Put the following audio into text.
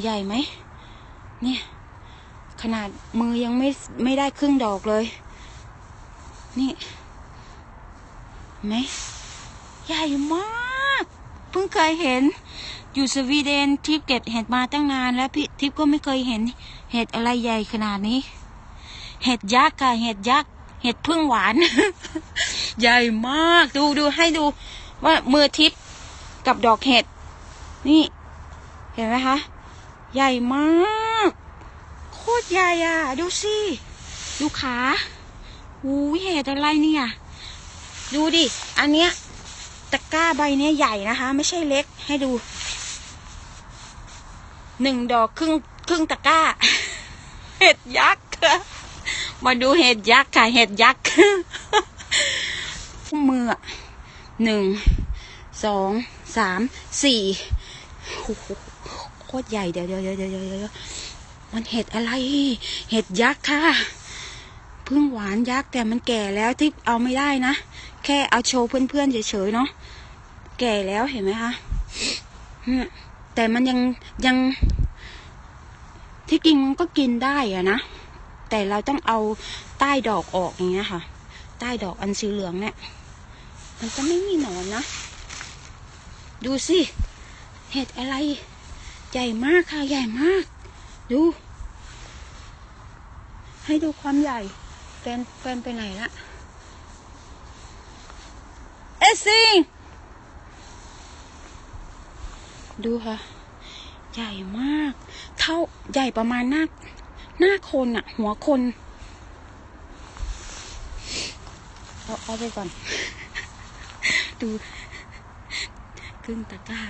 ใหญ่ไหม เนี่ย ขนาดมือยังไม่ไม่ได้ครึ่งดอกเลย นี่ไหมใหญ่มาก เพิ่งเคยเห็น อยู่สวีเดนทิพเก็บเห็ดมาตั้งนานแล้วพี่ทิพก็ไม่เคยเห็น เห็ดอะไรใหญ่ขนาดนี้ เห็ดยักษ์ค่ะเห็ดยักษ์เห็ดพึ่งหวาน ใหญ่มากดูดูให้ดู ว่ามือทิพกับดอกเห็ด นี่ เห็นไหมคะ ใหญ่มาก โคตรใหญ่อะ ดูสิ ดูขาอู้เห็ดอะไรเนี่ย ดูดิ อันเนี้ยตะกร้าใบเนี้ยใหญ่นะคะ ไม่ใช่เล็กให้ดู หนึ่งดอกครึ่งครึ่งตะกร้า เห็ดยักษ์ค่ะมาดูเห็ดยักษ์ค่ะ เห็ดยักษ์มือหนึ่ง สอง สาม สี่ คตรใหญ่เดี๋ยวเดี๋ยวเดี๋ยวเดี๋ยวเดี๋ยวมันเห็ดอะไร เห็ดยักษ์ค่ะพึ่งหวานยักษ์แต่มันแก่แล้วที่เอาไม่ได้นะ แค่เอาโชว์เพื่อนๆเฉยๆเนาะแก่แล้วเห็นไหมคะแต่มันยังยัง ที่กินมันก็กินได้อะนะแต่เราต้องเอาใต้ดอกออกอย่างเงี้ยค่ะ ใต้ดอกอันสีเหลืองเนี่ยมันจะไม่มีหนอนนะ ดูสิ เห็ดอะไร ใหญ่มากค่ะใหญ่มาก ดู ให้ดูความใหญ่แฟนแฟนไปไหนละเอซิงดูค่ะ ใหญ่มาก เท่าใหญ่ประมาณหน้า หน้าคนอะหัวคนเอาเอาไปก่อน ดูครึ่งตะกร้า